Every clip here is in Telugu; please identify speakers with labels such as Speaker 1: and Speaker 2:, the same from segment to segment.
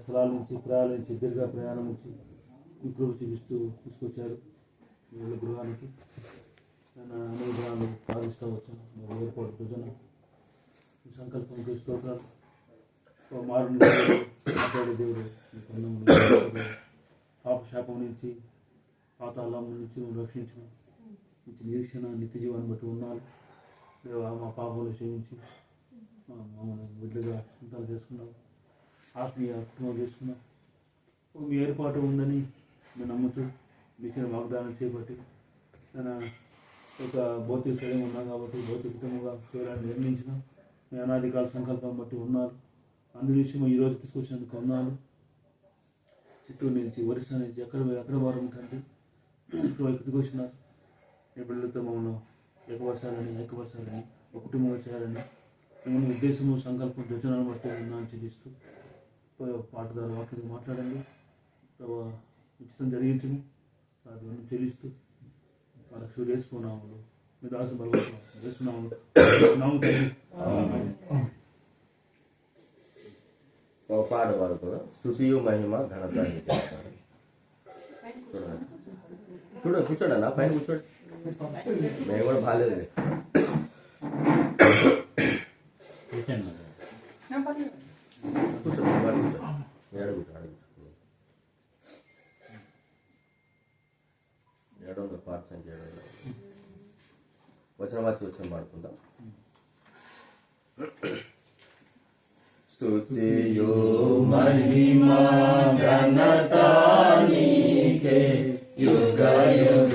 Speaker 1: స్థలాల నుంచి ప్రయాణం నుంచి దీర్ఘ ప్రయాణం నుంచి మీ చూపిస్తూ తీసుకొచ్చారు వీళ్ళ గృహానికి ఆయన అనేక దినాలు వచ్చాను. మరి ఎయిర్పోర్ట్ భుజన సంకల్పం సంకల్పంకి స్తోత్రాలు. మారు మాట్లాడే దేవుడు పాపశాపం నుంచి పాతాళం నుంచి రక్షించడం రక్షించిన మంచి నిరీక్షణ నిత్య జీవాన్ని బట్టి ఉన్నాను దేవా మా పాపములు క్షమించి మమ్మల్ని బిడ్డగా సొంతాలు చేసుకున్నాం ఆత్మీయ కుటుంబం చేసుకున్నాం. మీ ఏర్పాటు ఉందని మేము నమ్ముతూ మీ వాగ్దానం చేపట్టి తన ఒక భౌతిక శరీరం ఉన్నాం కాబట్టి భౌతిక కుటుంబంగా చేయాలని నిర్మించిన. మీ అనాధికార సంకల్పం బట్టి ఉన్నారు. అందు విషయం ఈ రోజు తీసుకొచ్చినందుకు ఉన్నాను చిత్తూరు నుంచి ఒరిస్సా నుంచి ఎక్కడ ఎక్కడ వారు ఉంటుంది ఇక్కడ ఇక్కడికి వచ్చినారు మీ బిడ్డలతో మమ్మల్ని ఏకపరచాలని ఏకపరచాలని ఒక కుటుంబంగా చేయాలని మిమ్మల్ని ఉద్దేశము సంకల్పం యోచనను బట్టి ఉన్నాను చెల్లిస్తూ పాట ద్వారా వాక్యం మాట్లాడండి. ప్రభావ ఉచితం జరిగించము సాధ్యం చెల్లిస్తూ వాళ్ళకి వేసుకున్నాము మీ దాసు బలవంతం వేసుకున్నాము నాము తండ్రి.
Speaker 2: ఒక పాట పాడుకో స్థుతియు మహిమ ఘనత నీకే ఆధారం. చూడండి చూడండి కూర్చోండి అన్న పైన కూర్చోండి. మేము కూడా బాగాలేదు. కూర్చోండి. బాగా కూర్చోండి. ఏడ కూర్చో ఆడ కూర్చో సంఖ్య వచ్చిన స్తుతియో మహిమా ఘనత యుగ యుగ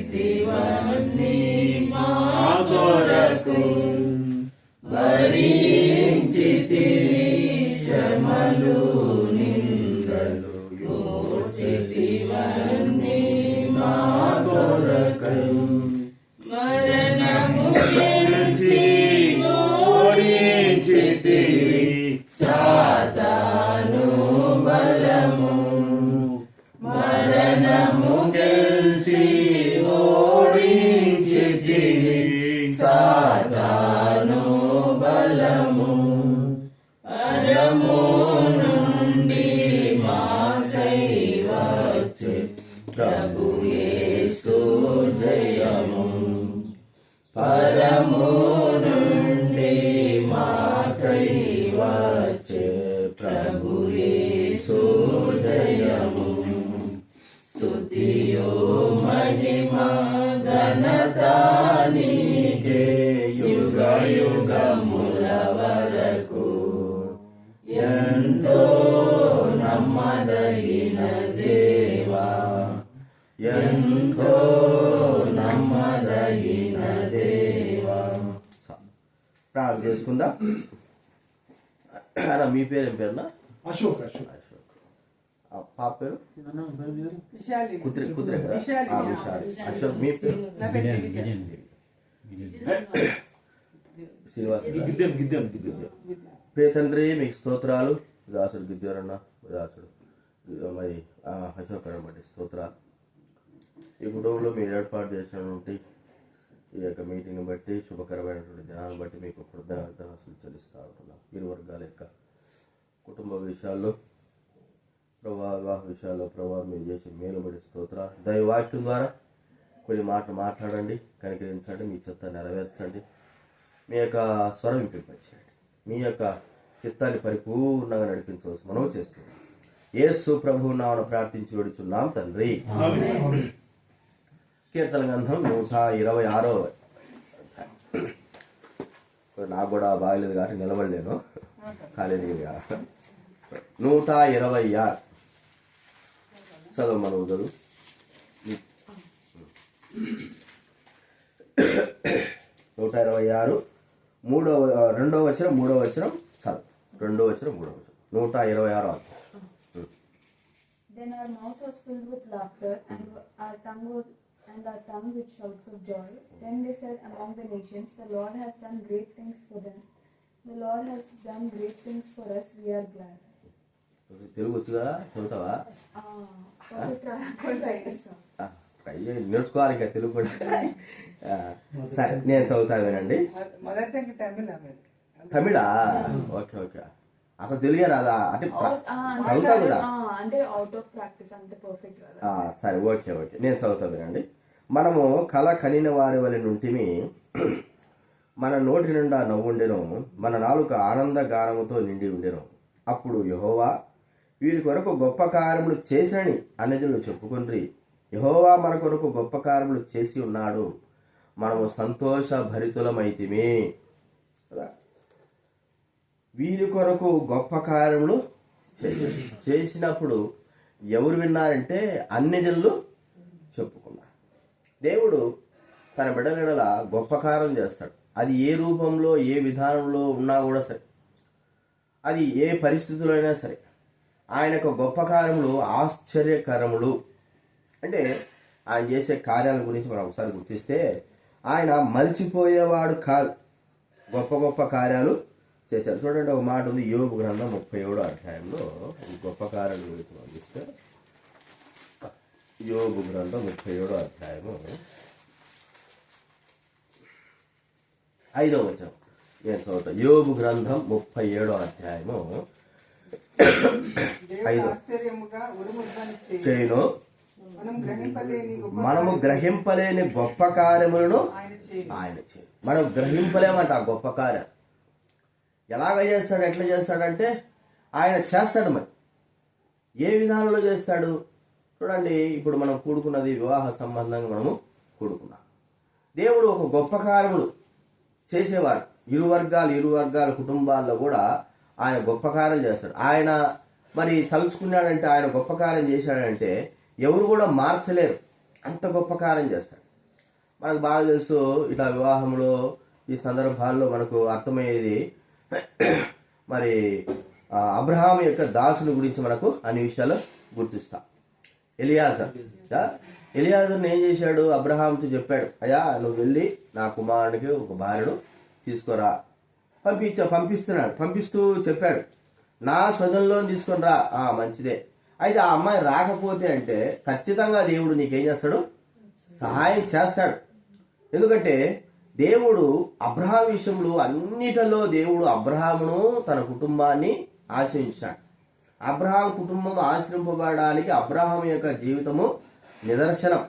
Speaker 2: ीतिवान्
Speaker 3: కుదిరే అశోక్ మీ పేరు
Speaker 1: గిద్దెం గిద్దెం గిద్దెం
Speaker 3: ప్రియ తండ్రి మీకు స్తోత్రాలు. దాసుడు గిద్దారన్న దాసుడు. మరి ఆ, అశోక్ బట్టి స్తోత్రాలు. ఈ కుటుంబంలో మీరు ఏర్పాటు చేసినటువంటి ఈ యొక్క మీటింగ్ని బట్టి శుభకరమైనటువంటి దినాన్ని బట్టి మీకు కృతజ్ఞతలు చెల్లిస్తూ ఉంటున్నాం. ఇరు వర్గాల యొక్క కుటుంబ విషయాల్లో ప్రభా వివాహ విషయాల్లో ప్రభావ మీరు చేసి మేలు బడి స్తోత్ర దైవాక్యం ద్వారా కొన్ని మాటలు మాట్లాడండి కనికరించండి మీ చెత్త నెరవేర్చండి మీ యొక్క స్వరం వినిపింపచేయండి. మీ యొక్క చిత్తాన్ని పరిపూర్ణంగా నడిపించవలసి మనం చేస్తున్నాం. యేసు ప్రభు నామను ప్రార్థించి విడుచున్నాం తండ్రి. కీర్తన గంధం నూట ఇరవై ఆరో నాకు కూడా బాగలేదు కాబట్టి నిలబడలేను. ఖాళీగా నూట ఇరవై ఆరు. చదువు మనం చదువు నూట ఇరవై ఆరు మూడో రెండవ వచనం మూడో వచనం చదువు రెండవ వచనం మూడవ వచనం నూట ఇరవై ఆరు
Speaker 4: Then our mouth was filled with laughter, and our tongue was and our tongue with shouts of joy. Then they said among the nations, The Lord has done great things for them. The Lord has done great things for us. We are glad.
Speaker 3: Telugu వచ్చుగా? చదువుతావా?
Speaker 4: Ah,
Speaker 3: చేయండి నేర్చుకోవాలి ఇంకా తెలుగు కూడా. సరే నేను చదువుతా వినండి.
Speaker 5: Tamil
Speaker 3: okay okay. అసలు తెలుగే రాదా? అంటే ప్ర-
Speaker 4: Out- అంటే
Speaker 3: చదువుతావు కదా?
Speaker 4: అంటే అవుట్ ఆఫ్ ప్రాక్టీస్ అంతే పర్ఫెక్ట్ కదా.
Speaker 3: ఆ, సరే ఓకే ఓకే. నేను చదువుతా వినండి. మనము కళ కనిన వారి వలె నుంటిమి మన నోటి నిండా నవ్వుండెను మన నాలుక ఆనంద గానముతో నిండి ఉండెను. అప్పుడు యహోవా వీరి కొరకు గొప్ప కార్యములు చేసినని అన్నజనులు చెప్పుకుండ్రి. యహోవా మన కొరకు గొప్ప కార్యములు చేసి ఉన్నాడు. మనము సంతోష భరితులమైతిమే కదా? వీరి కొరకు గొప్ప కార్యములు చేసినప్పుడు ఎవరు విన్నారంటే అన్ని జనులు చెప్పుకున్నారు. దేవుడు తన బిడ్డల గొప్ప కార్యం చేస్తాడు. అది ఏ రూపంలో ఏ విధానంలో ఉన్నా కూడా సరే. అది ఏ పరిస్థితులైనా అయినా సరే. ఆయన గొప్ప కార్యములు ఆశ్చర్యకరములు. అంటే ఆయన చేసే కార్యాల గురించి మనం ఒకసారి గుర్తిస్తే ఆయన మలిచిపోయేవాడు కాదు. గొప్ప గొప్ప కార్యాలు చేశారు. చూడండి ఒక మాట ఉంది యోగు గ్రంథం ముప్పై ఏడో అధ్యాయంలో గొప్ప కార్యాల గురించి మనం చూస్తే యోగు గ్రంథం ముప్పై ఏడో అధ్యాయము. ఐదో వచనం. నేను చదువుతా. యోగు గ్రంథం ముప్పై ఏడో అధ్యాయము. ఐదు. చేయను. మనము గ్రహింపలేని గొప్ప కార్యములను
Speaker 5: ఆయన చేయి
Speaker 3: ఆయన చేయి మనం గ్రహింపలేమంట ఆ గొప్ప కార్యం. ఎలాగ చేస్తాడు ఎట్లా చేస్తాడంటే ఆయన చేస్తాడు మరి. ఏ విధానంలో చేస్తాడు? చూడండి ఇప్పుడు మనం కూడుకున్నది వివాహ సంబంధంగా మనము కూడుకున్నాం. దేవుడు ఒక గొప్ప కార్యములు చేసేవాడు. ఇరు వర్గాలు ఇరు వర్గాల కుటుంబాల్లో కూడా ఆయన గొప్ప కార్యాలు చేస్తాడు. ఆయన మరి తలుచుకున్నాడంటే ఆయన గొప్ప కార్యం చేశాడంటే ఎవరు కూడా మార్చలేరు. అంత గొప్ప కార్యం చేస్తాడు. మనకు బాగా తెలుసు ఇట్లా వివాహంలో ఈ సందర్భాల్లో మనకు అర్థమయ్యేది మరి అబ్రహాం యొక్క దాసుని గురించి మనకు అన్ని విషయాలు గుర్తిస్తాం. ఎలియాజర్. ఎలియాజర్ని ఏం చేశాడు? అబ్రహాంతో చెప్పాడు అయ్యా నువ్వు వెళ్ళి నా కుమారుడికి ఒక భార్యను తీసుకురా. పంపించా పంపిస్తున్నాడు పంపిస్తూ చెప్పాడు. నా స్వజంలో తీసుకొని రా. ఆ, మంచిదే. అయితే ఆ అమ్మాయి రాకపోతే అంటే ఖచ్చితంగా దేవుడు నీకేం చేస్తాడు? సహాయం చేస్తాడు. ఎందుకంటే దేవుడు అబ్రహాం విషయంలో అన్నిటిలో దేవుడు అబ్రహామును తన కుటుంబాన్ని ఆశ్రయించాడు. అబ్రహాం కుటుంబం ఆశ్రయింపబడడానికి అబ్రహాం యొక్క జీవితము నిదర్శనం.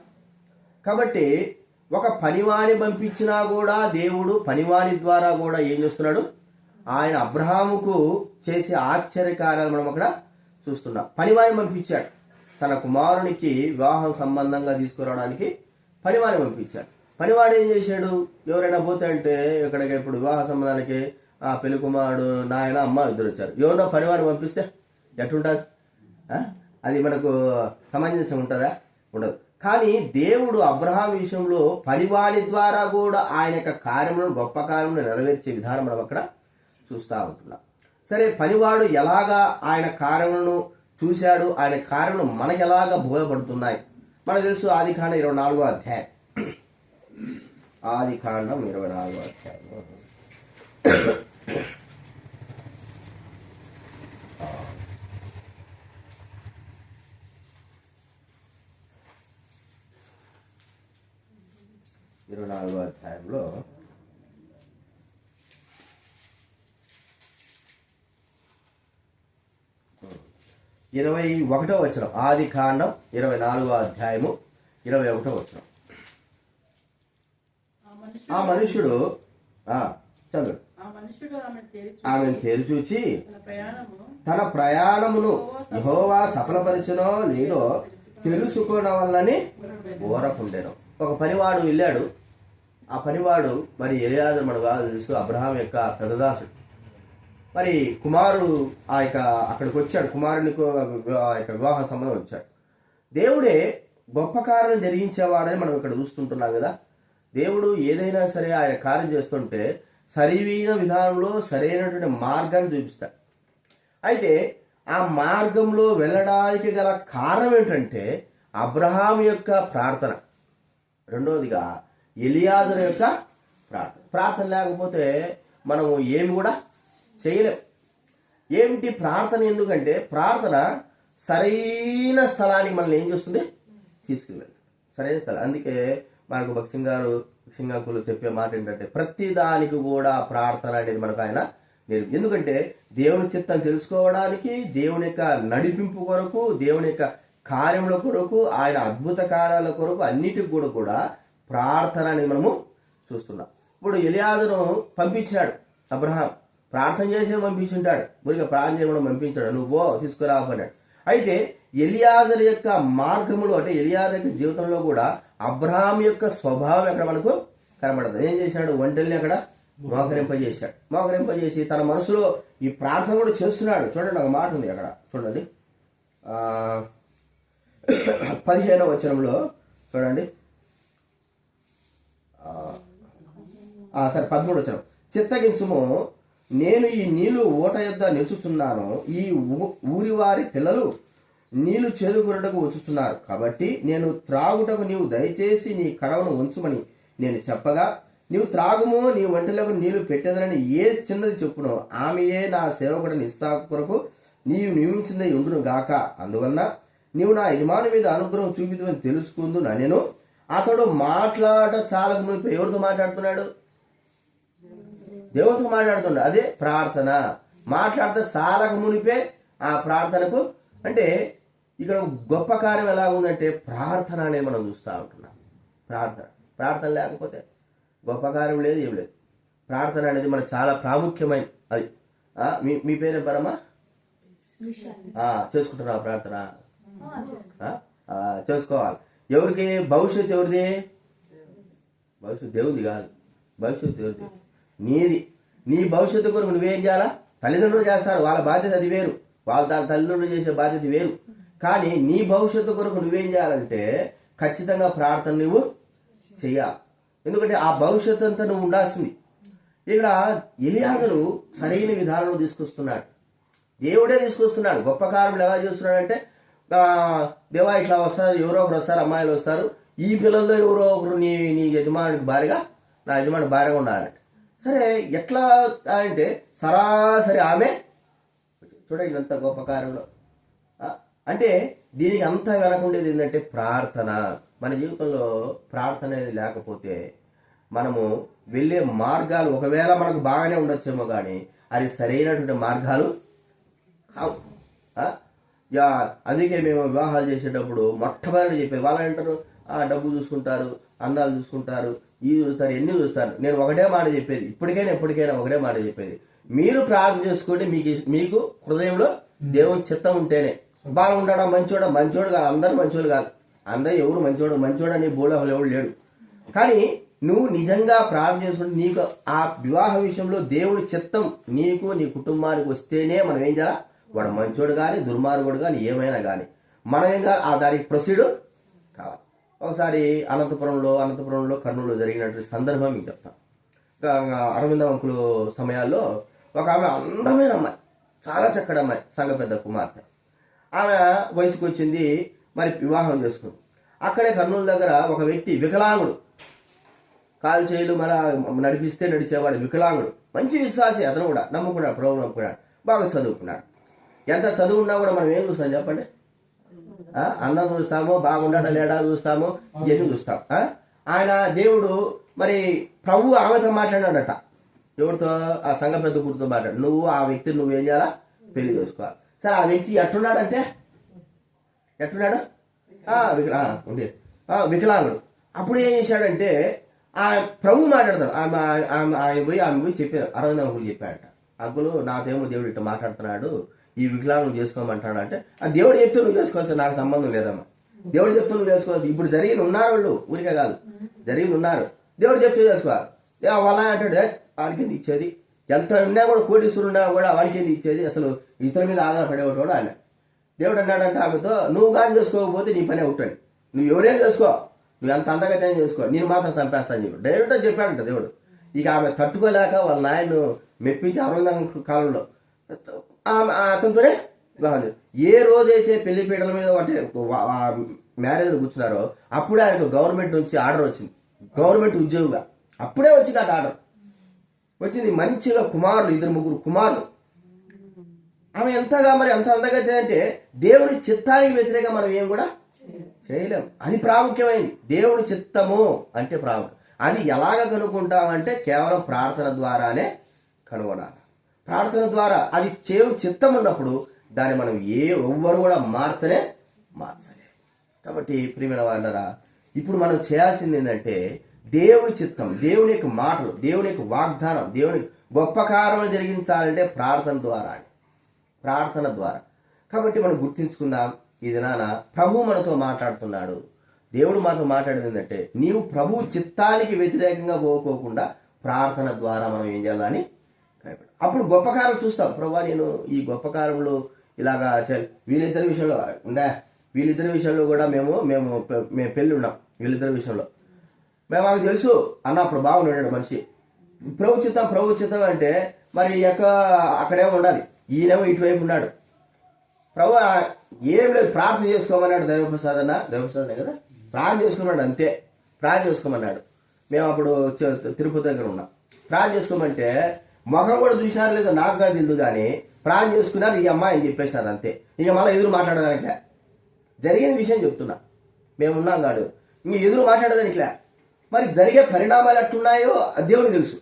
Speaker 3: కాబట్టి ఒక పనివాణి పంపించినా కూడా దేవుడు పనివాణి ద్వారా కూడా ఏం చేస్తున్నాడు? ఆయన అబ్రహాముకు చేసే ఆశ్చర్యకార్యాలు మనం అక్కడ చూస్తున్నాం. పనివాణి పంపించాడు. తన కుమారునికి వివాహం సంబంధంగా తీసుకురావడానికి పనివాణి పంపించాడు. పనివాడు ఏం చేశాడు? ఎవరైనా పోతే అంటే ఇక్కడికి ఇప్పుడు వివాహ సంబంధానికి ఆ పెళ్ళి కుమారుడు నాయన అమ్మ ఇద్దరు వచ్చారు. ఎవరో పనివాడిని పంపిస్తే ఎట్టుంటుంది? అది మనకు సమంజసం ఉంటుందా? ఉండదు. కానీ దేవుడు అబ్రహాం విషయంలో పనివాడి ద్వారా కూడా ఆయన యొక్క కార్యములను గొప్ప కార్యములను నెరవేర్చే విధానం మనం అక్కడ చూస్తూ ఉంటున్నాం. సరే పనివాడు ఎలాగా ఆయన కార్యములను చూశాడు? ఆయన కార్యములు మనకు ఎలాగా బోధపడుతున్నాయి? మనకు తెలుసు ఆది కాండం ఇరవై నాలుగో అధ్యాయం. ఆది కాండం ఇరవై నాలుగో అధ్యాయం. ఇరవై నాలుగో అధ్యాయంలో ఇరవై ఒకటో వచనం. ఆది కాండం ఇరవై నాలుగో అధ్యాయము ఇరవై ఒకటో వచనం.
Speaker 5: ఆ మనుషుడు
Speaker 3: చదువు ఆమెను తెరిచూచి
Speaker 5: తన ప్రయాణము
Speaker 3: తన ప్రయాణమును యహోవా సఫలపరిచినో లేదో తెలుసుకునవల్లని ఊరకుండెను ఒక పనివాడు వెళ్ళాడు. ఆ పనివాడు మరి ఎలియాజరు మన బాగా తెలుసు అబ్రహాం యొక్క పెదదాసుడు మరి కుమారుడు ఆ యొక్క అక్కడికి వచ్చాడు. కుమారుని ఆ యొక్క వివాహ సంబంధం వచ్చాడు. దేవుడే గొప్ప కార్యం జరిగించేవాడని మనం ఇక్కడ చూస్తుంటున్నాం కదా. దేవుడు ఏదైనా సరే ఆయన కార్యం చేస్తుంటే సరైన విధానంలో సరైనటువంటి మార్గాన్ని చూపిస్తాడు. అయితే ఆ మార్గంలో వెళ్ళడానికి గల కారణం ఏంటంటే అబ్రహాం యొక్క ప్రార్థన. రెండవదిగా ఎలియాజరు యొక్క ప్రార్థన. ప్రార్థన లేకపోతే మనము ఏమి కూడా చేయలేం. ఏమిటి ప్రార్థన ఎందుకంటే ప్రార్థన సరైన స్థలానికి మనల్ని ఏం చేస్తుంది? తీసుకువెళ్తుంది సరైన స్థలం. అందుకే మనకు భక్సింగ్ గారు సింగాకులు చెప్పే మాట ఏంటంటే ప్రతి దానికి కూడా ప్రార్థన అనేది మనకు ఆయన నేను ఎందుకంటే దేవుని చిత్తం తెలుసుకోవడానికి దేవుని యొక్క నడిపింపు కొరకు దేవుని యొక్క కార్యముల కొరకు ఆయన అద్భుత కార్యాల కొరకు అన్నిటికి కూడా కూడా ప్రార్థన అనేది మనము చూస్తున్నాం. ఇప్పుడు ఎలియాదును పంపించాడు అబ్రహాం. ప్రార్థన చేసిన పంపించుంటాడు. మురిగా ప్రార్థన చేయడం పంపించాడు. నువ్వు పో తీసుకురా అన్నాడు. అయితే ఎలియాజర్ యొక్క మార్గములు అంటే ఎలియాజర్ యొక్క జీవితంలో కూడా అబ్రహాం యొక్క స్వభావం ఎక్కడ మనకు కనబడదు. ఏం చేశాడు? ఒంటల్ని అక్కడ మోకరింపజేశాడు. మోకరింపజేసి తన మనసులో ఈ ప్రార్థన కూడా చేస్తున్నాడు. చూడండి ఒక మాట ఉంది అక్కడ. చూడండి. పదిహేనవ వచనంలో చూడండి. సరే పదమూడు వచనం. చిత్తగించుము నేను ఈ నీళ్ళు ఊట యొద్ద నిలుచుతున్నాను ఈ ఊరి వారి పిల్లలు నీళ్ళు చేదుకొనుటకు వచ్చుతున్నారు కాబట్టి నేను త్రాగుటకు నీవు దయచేసి నీ కడవను ఉంచుమని నేను చెప్పగా నీవు త్రాగుము నీ వంటలకు నీళ్ళు పెట్టేదనని ఏ చిన్నది చెప్పును ఆమెయే నా సేవకుడిని ఇస్సాకు కొరకు నీవు నియమించిందే ఉండును గాక. అందువలన నీవు నా యజమాని మీద అనుగ్రహం చూపిదని తెలుసుకుందు నేను? అతడు మాట్లాడ చాలా మునిపి ఎవరితో మాట్లాడుతున్నాడు? దేవునితో మాట్లాడుతుండే. అదే ప్రార్థన. మాట్లాడితే సాలకు మునిపే ఆ ప్రార్థనకు అంటే ఇక్కడ గొప్ప కార్యం ఎలా ఉందంటే ప్రార్థన అనేది మనం చూస్తూ ఉంటున్నాం. ప్రార్థన. ప్రార్థన లేకపోతే గొప్ప కార్యం లేదు ఏం లేదు. ప్రార్థన అనేది మనకు చాలా ప్రాముఖ్యమైనది అది. మీ మీ పేరే పరమా?
Speaker 4: చేసుకుంటున్నా
Speaker 3: ఆ, ప్రార్థన చేసుకోవాలి. ఎవరికి? భవిష్యత్తు ఎవరిది? భవిష్యత్తు దేవుడిది కాదు. భవిష్యత్తు దేవుడిది నీది. నీ భవిష్యత్తు కొరకు నువ్వేం చేయాలా? తల్లిదండ్రులు చేస్తారు. వాళ్ళ బాధ్యత అది వేరు. వాళ్ళ దాని తల్లిదండ్రులు చేసే బాధ్యత వేరు. కానీ నీ భవిష్యత్తు కొరకు నువ్వేం చేయాలంటే ఖచ్చితంగా ప్రార్థన నువ్వు చెయ్యాలి ఎందుకంటే ఆ భవిష్యత్తు అంతా నువ్వు ఉండాల్సింది. ఇక్కడ ఎలియాజరు సరైన విధానంలో తీసుకొస్తున్నాడు. దేవుడే తీసుకొస్తున్నాడు. గొప్ప కార్యములు ఎలా చేస్తున్నాడంటే దేవా ఇట్లా వస్తారు ఎవరో ఒకరు వస్తారు అమ్మాయిలు వస్తారు. ఈ పిల్లల్లో ఎవరో ఒకరు నీ నీ యజమానికి భార్యగా నా యజమాని భార్యగా ఉండాలంట. సరే ఎట్లా అంటే సరాసరి ఆమె చూడండి ఎంత గొప్ప కార్యంలో అంటే దీనికి అంత వెనకుండేది ఏంటంటే ప్రార్థన. మన జీవితంలో ప్రార్థన అనేది లేకపోతే మనము వెళ్ళే మార్గాలు ఒకవేళ మనకు బాగానే ఉండొచ్చేమో కానీ అది సరైనటువంటి మార్గాలు కావు. యా అందుకే మేము వివాహాలు చేసేటప్పుడు మొట్టమొదటి చెప్పేది వాళ్ళు అంటారు డబ్బు చూసుకుంటారు అందాలు చూసుకుంటారు ఇవి చూస్తారు ఎన్ని చూస్తారు? నేను ఒకటే మాట చెప్పేది. ఇప్పటికైనా ఎప్పటికైనా ఒకటే మాట చెప్పేది. మీరు ప్రార్థన చేసుకోండి మీకు మీకు హృదయంలో దేవుని చిత్తం ఉంటేనే. బాగుండడం మంచోడ? మంచోడు కాదు. అందరు మంచోడు కాదు. అందరు ఎవరు మంచోడు? మంచోడు అని బోళహలు ఎవడు లేడు. కానీ నువ్వు నిజంగా ప్రార్థన చేసుకుంటే నీకు ఆ వివాహ విషయంలో దేవుడి చిత్తం నీకు నీ కుటుంబానికి వస్తేనే మనం ఏం చేయాలి? వాడు మంచోడు కానీ దుర్మార్గుడు కానీ ఏమైనా కానీ మనం ఏం కాదు ఆ దానికి ప్రొసీడ్ కావాలి. ఒకసారి అనంతపురంలో అనంతపురంలో కర్నూలులో జరిగినటువంటి సందర్భం మీకు చెప్తాను అరవింద అంకులు సమయాల్లో ఒక ఆమె అందమైన అమ్మాయి చాలా చక్కటి అమ్మాయి సంఘ పెద్ద కుమార్తె. ఆమె వయసుకు వచ్చింది మరి వివాహం చేసుకుంది. అక్కడే కర్నూలు దగ్గర ఒక వ్యక్తి వికలాంగుడు. కాలు చేయలు మన నడిపిస్తే నడిచేవాడు వికలాంగుడు. మంచి విశ్వాసి అతను కూడా నమ్ముకున్నాడు ప్రభు నమ్ముకున్నాడు బాగా చదువుకున్నాడు. ఎంత చదువున్నా కూడా మనం ఏం చూస్తాం చెప్పండి? అన్నం చూస్తాము బాగుండట లేడా చూస్తాము ఇవన్నీ చూస్తాం. ఆ? ఆయన దేవుడు మరి ప్రభు ఆమెతో మాట్లాడాడట ఎవరితో? ఆ సంఘ పెద్ద కూతురుతో మాట్లాడు. నువ్వు ఆ వ్యక్తిని నువ్వేం చేయాలా? పెళ్ళి చేసుకోవాలి సరే ఆ వ్యక్తి ఎట్టున్నాడంటే? ఎట్టున్నాడు? ఆ, వికలా ఆ, వికలాంగుడు. అప్పుడు ఏం చేశాడంటే ఆ ప్రభు మాట్లాడతాడు. ఆమె ఆమె ఆయన పోయి ఆమె పోయి చెప్పారు. అరవింద అంకులు చెప్పాడట. అంకులు నాకేమో దేవుడు ఇట్లా మాట్లాడుతున్నాడు. ఈ వికలాంగులు చేసుకోమంటాడు అంటే ఆ దేవుడు చెప్తే నువ్వు చేసుకోవాల్సి నాకు సంబంధం లేదమ్మా. దేవుడు చెప్తే నువ్వు చేసుకోవాల్సి ఇప్పుడు జరిగిన ఉన్నారు వాళ్ళు ఊరికే కాదు. జరిగిన ఉన్నారు. దేవుడు చెప్తే చేసుకోవాలి. ఏ, వాళ్ళ అంటాడు "ఏ, వాడికి ఇచ్చేది? ఎంత ఉన్నా కూడా కోటీశ్వరుడు ఉన్నా కూడా వాడికి ఇచ్చేది? అసలు ఇతరుల మీద ఆధారపడేవాడు ఆయన. దేవుడు అన్నాడంటే ఆమెతో నువ్వు కానీ చేసుకోకపోతే నీ పనే ఉంటాడు నువ్వు ఎవరైనా చేసుకో? నువ్వు ఎంత అంతగా చేసుకో? నేను మాత్రం చంపేస్తాను చెప్పి డైరెక్ట్గా చెప్పాడంట దేవుడు. ఇక ఆమె తట్టుకోలేక వాళ్ళ నాయను మెప్పించి అరవిందం కాలంలో అతనితోనే వివాహం ఏ రోజైతే పెళ్ళి పీటల మీద అంటే మ్యారేజ్ కూర్చున్నారో అప్పుడే ఆయనకు గవర్నమెంట్ నుంచి ఆర్డర్ వచ్చింది. గవర్నమెంట్ ఉద్యోగిగా. అప్పుడే వచ్చింది ఆ ఆర్డర్. వచ్చింది మంచిగా కుమారులు ఇద్దరు ముగ్గురు కుమారులు. ఆమె ఎంతగా మరి ఎంత అంతగా అంటే దేవుని చిత్తానికి వ్యతిరేకంగా మనం ఏం కూడా చేయలేం. అది ప్రాముఖ్యమైంది. దేవుని చిత్తము అంటే ప్రాముఖ్యం. అది ఎలాగ కనుక్కుంటామంటే కేవలం ప్రార్థన ద్వారానే కనుగొనాలి. ప్రార్థన ద్వారా అది చేయడం చిత్తం ఉన్నప్పుడు దాన్ని మనం ఏ ఎవ్వరు కూడా మార్చలే మార్చలే. కాబట్టి ప్రియమైన వాళ్ళరా ఇప్పుడు మనం చేయాల్సింది ఏంటంటే దేవుని చిత్తం దేవుని యొక్క మాటలు దేవుని యొక్క వాగ్దానం దేవుని గొప్ప కార్యం జరిగించాలంటే ప్రార్థన ద్వారా ప్రార్థన ద్వారా. కాబట్టి మనం గుర్తించుకుందాం ఇది నాన్న ప్రభు మనతో మాట్లాడుతున్నాడు. దేవుడు మాతో మాట్లాడేది ఏంటంటే నీవు ప్రభు చిత్తానికి వ్యతిరేకంగా పోకోకుండా ప్రార్థన ద్వారా మనం ఏం చేయాలని కనిపెట్టాలి. అప్పుడు గొప్ప కార్యం చూస్తాం. ప్రభా నేను ఈ గొప్ప ఇలాగా వీళ్ళిద్దరి విషయంలో ఉండే వీళ్ళిద్దరి విషయంలో కూడా మేము మేము మేము పెళ్ళి ఉన్నాం వీళ్ళిద్దరి విషయంలో. మేము మాకు తెలుసు అన్న అప్పుడు బాగున్నాడు మనిషి. ప్రభు చిత్తం చిత్తం అంటే మరి ఈ యొక్క అక్కడేమో ఉండాలి. ఈయనేమో ఇటువైపు ఉన్నాడు. ప్రభు ఏం లేదు ప్రార్థన చేసుకోమన్నాడు దైవప్రసాదన దైవప్రసాదనే కదా? ప్రార్థన చేసుకోమన్నాడు అంతే. ప్రార్థన చేసుకోమన్నాడు. మేము అప్పుడు తిరుపతి దగ్గర ఉన్నాం. ప్రార్థన చేసుకోమంటే మొఖం కూడా చూసినారు లేదో నాకు కాదు తెలియదు కానీ ప్రాణం చేసుకున్నారు ఈ అమ్మాయి అని చెప్పేసినారు అంతే. ఇక మళ్ళీ ఎదురు మాట్లాడదానికిలే జరిగిన విషయం చెప్తున్నా. మేము ఉన్నాం కాడు ఇంక ఎదురు మాట్లాడదానికిలే మరి జరిగే పరిణామాలు ఎట్టున్నాయో అది దేవునికి తెలుసు.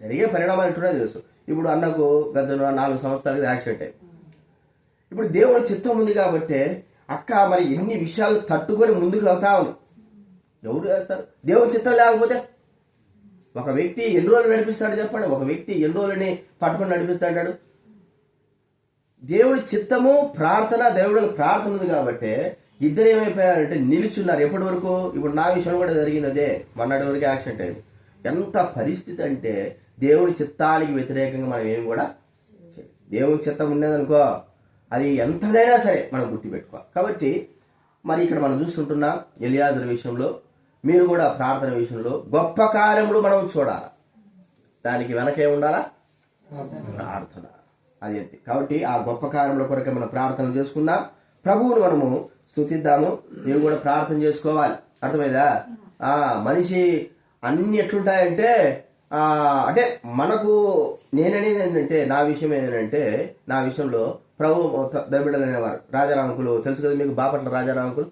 Speaker 3: జరిగే పరిణామాలు ఎట్టున్నాయో తెలుసు. ఇప్పుడు అన్నకు గత నాలుగు సంవత్సరాలకి యాక్సిడెంట్ అయ్యి. ఇప్పుడు దేవుని చిత్తం ఉంది కాబట్టి అక్క మరి ఎన్ని విషయాలు తట్టుకొని ముందుకు వెళ్తా ఉంది. ఎవరు చేస్తారు? దేవుని చిత్తం లేకపోతే ఒక వ్యక్తి ఎన్ని రోజులు నడిపిస్తాడు చెప్పండి? ఒక వ్యక్తి ఎన్ని రోజులని పట్టుకొని నడిపిస్తాడు దేవుడి చిత్తము ప్రార్థన దేవుడు ప్రార్థన ఉంది కాబట్టి ఇద్దరు ఏమైపోయారంటే నిలుచున్నారు. ఎప్పటి వరకు? ఇప్పుడు నా విషయం కూడా జరిగినదే. మొన్నటి వరకు యాక్సిడెంట్ అయింది. ఎంత పరిస్థితి అంటే దేవుడి చిత్తానికి వ్యతిరేకంగా మనం ఏమి కూడా దేవుడి చిత్తం ఉన్నదనుకో అది ఎంతదైనా సరే మనం గుర్తుపెట్టుకో కాబట్టి మరి ఇక్కడ మనం చూస్తుంటున్నాం ఎలియాజర్ విషయంలో. మీరు కూడా ప్రార్థన విషయంలో గొప్ప కార్యములు మనం చూడాలి? దానికి వెనకే ఉండాలా? ప్రార్థన. అది అంతే. కాబట్టి ఆ గొప్ప కార్యముల కొరకే మనం ప్రార్థన చేసుకుందాం. ప్రభువును మనము స్తుతిద్దాము. నీవు కూడా ప్రార్థన చేసుకోవాలి. అర్థమైందా? ఆ మనిషి అన్ని ఎట్లుంటాయంటే ఆ అంటే మనకు నేననేది ఏంటంటే నా విషయం ఏంటంటే నా విషయంలో ప్రభు దబిడలు అనేవారు రాజారామకులు తెలుసు కదా మీకు బాపట్ల రాజారామకులు?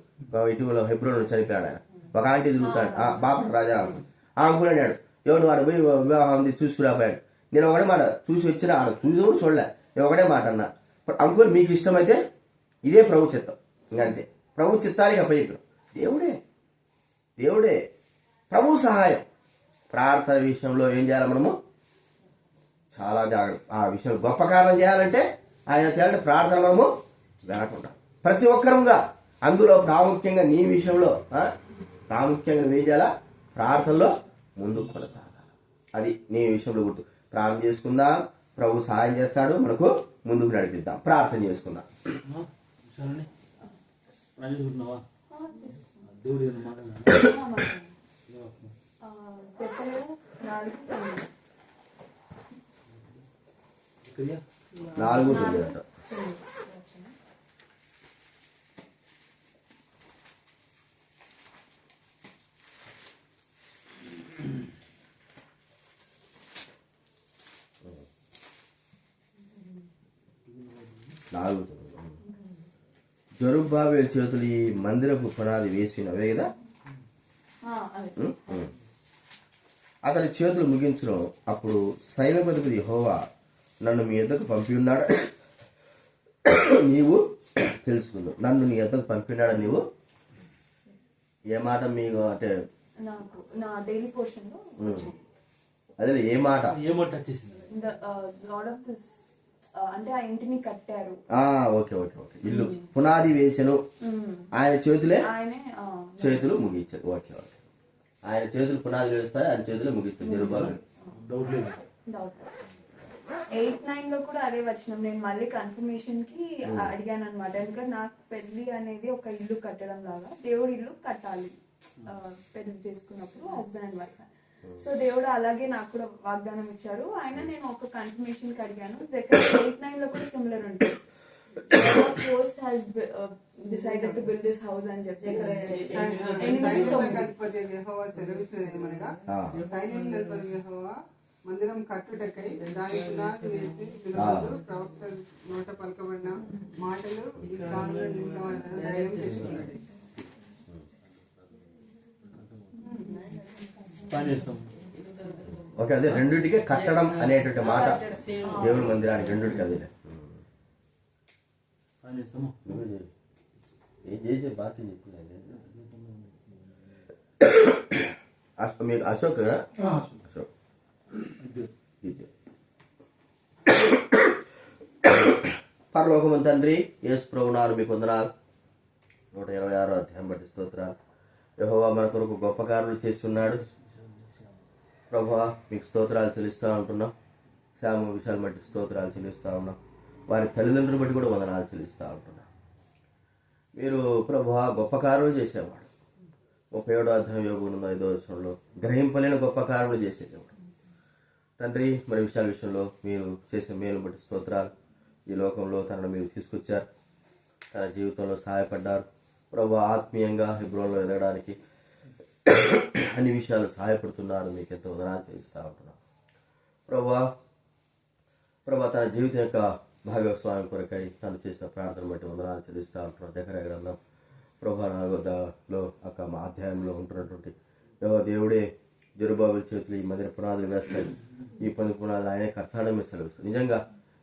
Speaker 3: ఇటీవల హెబ్రోన్ చనిపోయాడు ఆయన. ఒక ఆంటీ తిరుగుతాడు. ఆ బాపట్ల రాజారావు ఆ అంకులు అన్నాడు ఎవరు వాడు పోయి వివాహం ఉంది చూసుకురాపోయాడు నేను ఒకటే మాట చూసి వచ్చిన ఆడ చూసి కూడా చూడలే. నేను ఒకటే మాట అన్నా. అంకుల్ మీకు ఇష్టమైతే ఇదే ప్రభు చిత్తం. ఇంకంతే ప్రభు చిత్తానికి అప్పచెప్పాడు దేవుడే. దేవుడే. ప్రభు సహాయం. ప్రార్థన విషయంలో ఏం చేయాలి మనము? చాలా జాగ్రత్త. ఆ విషయం గొప్ప కారణం చేయాలంటే ఆయన చేయాలంటే ప్రార్థన మనము వెనకుండా. ప్రతి ఒక్కరుగా అందులో ప్రాముఖ్యంగా నీ విషయంలో ప్రాముఖ్యంగా నువ్వేం చేయాలా? ప్రార్థనలో ముందుకు కొనసాగాలి. అది నీ విషయంలో గుర్తు. ప్రార్థన చేసుకుందాం. ప్రభు సహాయం చేస్తాడు. మనకు ముందుకు నడిపిద్దాం. ప్రార్థన చేసుకుందాం.
Speaker 4: నాలుగు. తొమ్మిది
Speaker 3: అంట
Speaker 4: తొమ్మిది వచ్చిన.
Speaker 3: నాలుగు జరుబాబే చేతులు ఈ మందిరపు పునాది వేసినవే కదా. అతని చేతులు ముగించడం అప్పుడు సైన్యపతి హోవా నన్ను మీ యొద్దకు పంపి ఉన్నాడు? నీవు తెలుసుకుందావు నన్ను నీ యొద్దకు పంపినాడు నీవు? ఏ మాట మీకు అంటే. అదే ఏ మాట?
Speaker 1: ఏమో టచ్
Speaker 4: అంటే ఆ ఇంటిని కట్టారు.
Speaker 3: ఆ ఓకే ఓకే ఓకే. ఇల్లు. పునాది వేసెను. ఆయన చేతులే? చేతులు ముగించారు ఓకే ఓకే. ఆయన చేతులు పునాది వేస్తాయి ఆయన చేతులు ముగిస్తాయి జరుబాబు
Speaker 1: డౌట్ లేదు.
Speaker 4: డౌట్ ఎయిట్ నైన్లో కూడా అదే వచ్చినాం నేను మళ్ళీ కన్ఫర్మేషన్కి అడిగాను అనమాట ఎందుకంటే నాకు పెళ్ళి అనేది ఒక ఇల్లు కట్టడం లాగా దేవుడు ఇల్లు కట్టాలి. పెళ్ళి చేసుకున్నప్పుడు హస్బెండ్ అండ్ వైఫ్ సో దేవుడు అలాగే నాకు కూడా వాగ్దానం ఇచ్చారు. ఆయన నేను ఒక కన్ఫర్మేషన్కి అడిగాను. ఎయిట్ నైన్లో కూడా సిమిలర్ ఉంటుంది. Post has decided to build this house అని చెప్పి
Speaker 6: యెహోవా మందిరం కట్టుటకై దాని పునాది వేసి పిలువదు ప్రవక్త నోట పలకబడిన మాటలు ధైర్యం చేసుకున్నాడు
Speaker 1: పని చేస్తాం
Speaker 3: ఓకే అదే రెండింటికి కట్టడం అనేటువంటి మాట దేవుని మందిరానికి రెండింటికి అదే. ఏం చేసే బాకీ చెప్పలేదు అశోక్ మీకు అశోక్? అశోక్. పరలోకము తండ్రి యేసు ప్రభునాలు మీకు వందనాలు. నూట ఇరవై ఆరో అధ్యాయం బట్టి స్తోత్రాలు. యెహోవా మన కొరకు గొప్ప చేస్తున్నాడు. ప్రభా మీకు స్తోత్రాలు చెల్లిస్తూ ఉంటున్నాం. శ్యామ విషయాలు బట్టి స్తోత్రాలు చెల్లిస్తూ ఉన్నాం. వారి తల్లిదండ్రులు బట్టి కూడా వందనాలు చెల్లిస్తూ ఉంటున్నాం. మీరు ప్రభా గొప్ప కార్యం చేసేవాడు. ముప్పై ఏడో అధ్యాయం యోగులు ఐదో విషయంలో గ్రహింపలేని గొప్ప కారణం చేసేదేవాడు తండ్రి మరి విషయాల విషయంలో మీరు చేసే మేలు బట్టి స్తోత్రాలు ఈ లోకంలో తనను మీరు తీసుకొచ్చారు. తన జీవితంలో సహాయపడ్డారు. ప్రభు ఆత్మీయంగా హిబ్రోలో ఎదగడానికి అన్ని విషయాలు సహాయపడుతున్నారు మీకు ఎంతో వదనాలు చేయిస్తూ ఉంటున్నాం. ప్రభా ప్రభా తన జీవితం యొక్క భాగస్వామి కొరకై తను చేసిన ప్రార్థన బట్టి వందనాలు చెల్లిస్తూ ఉంటున్నాం. దగ్గర గ్రంథం ప్రభా నాలుగోలో ఒక మా అధ్యాయంలో ఉంటున్నటువంటి దేవుడే జరుబాబుల చేతులు ఈ మందిర పునాదులు వేస్తాయి. ఈ పని పునాదులు ఆయనే కర్తాడమే మీరు నిజంగా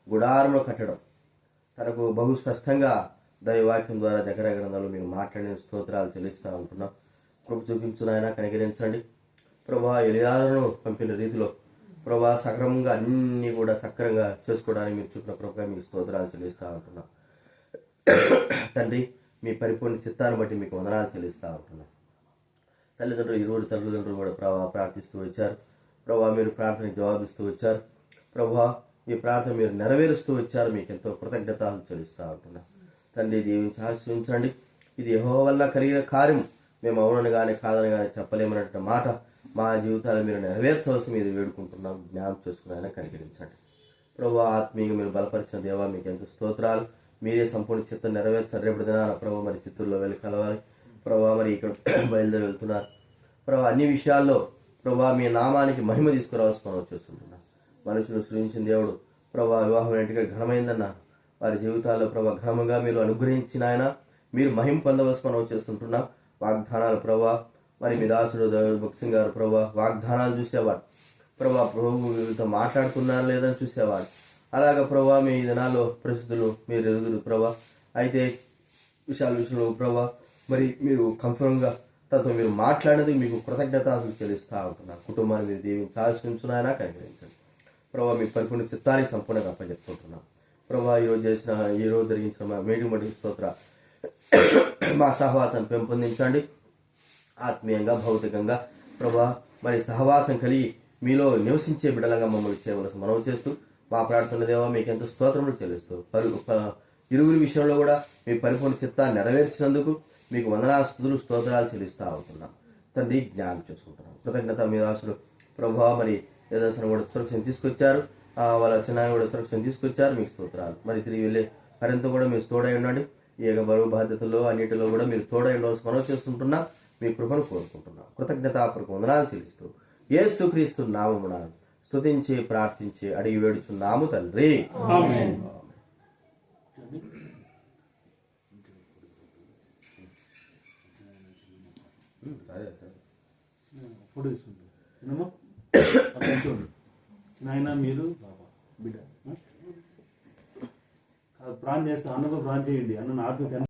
Speaker 3: గుడారంలో కట్టడం తనకు బహు స్పష్టంగా దైవాక్యం ద్వారా దగ్గర గ్రంథాలు మీరు మాట్లాడిన స్తోత్రాలు చెల్లిస్తూ ఉంటున్నాం. కృప చూపించు నాయన కనికరించండి. ప్రభా ఎలియాలను పంపిన రీతిలో ప్రభా సక్రమంగా అన్నీ కూడా సక్రంగా చేసుకోవడానికి మీరు చూపిన ప్రభా మీకు స్తోత్రాలు చెల్లిస్తూ ఉంటున్నాం. తండ్రి మీ పరిపూర్ణ చిత్తాన్ని బట్టి మీకు వందనాలు చెల్లిస్తూ ఉంటున్నాం. తల్లిదండ్రులు ఇరువురు తల్లిదండ్రులు కూడా ప్రభా ప్రార్థిస్తూ వచ్చారు. ప్రభా మీరు ప్రార్థనకు జవాబిస్తూ వచ్చారు. ప్రభా మీ ప్రార్థన మీరు నెరవేరుస్తూ వచ్చారు. మీకు ఎంతో కృతజ్ఞతలు చెల్లిస్తూ ఉంటున్నాం. తండ్రి దీవించి ఆశ్రయించండి ఇది యహో వల్ల కలిగిన కార్యం మేము అవునని కానీ కాదని కానీ చెప్పలేమన్నట్టు మాట మా జీవితాలు మీరు నెరవేర్చవలసి మీరు వేడుకుంటున్నాం. జ్ఞానం చేసుకుని ఆయన కనికరించండి. ప్రభు ఆత్మీయంగా మీరు బలపరిచిన దేవా మీకు ఎంత స్తోత్రాలు. మీరే సంపూర్ణ చిత్తం నెరవేర్చారు. రేపటి దినాన ప్రభు మరి చిత్తూరులో వెళ్ళి కలవాలి. ప్రభా మరి ఇక్కడ బయలుదేరి వెళ్తున్నారు. ప్రభు అన్ని విషయాల్లో ప్రభు మీ నామానికి మహిమ తీసుకురావాల్సి మనం వచ్చేస్తుంటున్నా మనుషులు సృజించిన దేవుడు ప్రభు వివాహం ఇంటికి ఘనమైందన్నారు వారి జీవితాల్లో ప్రభు ఘనంగా మీరు అనుగ్రహించిన ఆయన. మీరు మహిమ పొందవలసి మనం వచ్చేస్తుంటున్నాం. వాగ్దానాలు ప్రభా. మరి మీ దాసుడు భక్సింగ్ గారు ప్రభా. వాగ్దానాలు చూసేవాడు. ప్రభా ప్రభు వీరితో మాట్లాడుతున్నారా లేదని చూసేవాడు. అలాగ ప్రభా మీ దినాల్లో ప్రసిద్ధులు మీరు ఎదుగురు ప్రభా. అయితే విషయాల విషయంలో ప్రభా మరి మీరు కంఫర్మ్గా తనతో మీరు మాట్లాడేది మీకు కృతజ్ఞతలు చెల్లిస్తూ ఉంటున్నా. కుటుంబాన్ని మీరు దీవించి ఆశ్రయించున్నాయన కనికరించండి ప్రభా మీ పరిపూర్ణ చిత్తానికి సంపూర్ణంగా అప్పచెప్పుకుంటున్నాం ప్రభా ఈరోజు చేసిన ఈరోజు రోజు జరిగించిన మా స్తోత్ర మా సహవాసం పెంపొందించండి. ఆత్మీయంగా భౌతికంగా ప్రభా మరి సహవాసం కలిగి మీలో నివసించే బిడలంగా మమ్మల్ని చేయవలసి మనవి చేస్తూ మా ప్రార్థన దేవా మీకు ఎంతో స్తోత్రములు చెల్లిస్తూ పరు ఇరువురి విషయంలో కూడా మీ పరిపూర్ణ చిత్తాన్ని నెరవేర్చినందుకు మీకు వందనా స్థుతులు స్తోత్రాలు చెల్లిస్తూ ఉంటున్నాం. తండ్రి జ్ఞానం చేసుకుంటున్నాం. కృతజ్ఞత మీ రాసులు ప్రభా మరి ఏదర్శనం కూడా సురక్షణ తీసుకొచ్చారు. వాళ్ళ చిన్న కూడా సురక్షణ తీసుకొచ్చారు. మీకు స్తోత్రాలు. మరి తిరిగి వెళ్ళే మరింత కూడా మీరు తోడై ఉండండి. ఈ యొక్క బరువు బాధ్యతల్లో అన్నిటిలో కూడా మీరు తోడై ఉండవలసి మనం చేసుకుంటున్నాం మీ కృపను కోరుకుంటున్నాం. కృతజ్ఞతాపూర్వక వందనాలు చెల్లిస్తూ యేసు క్రీస్తు నామమున స్తుతించి ప్రార్థించి అడిగి వేడుచున్నాము తండ్రి.
Speaker 1: నాయన మీరు ప్రాన్ చేస్తే అన్నతో ప్రాణం చేయండి. అన్న నాకు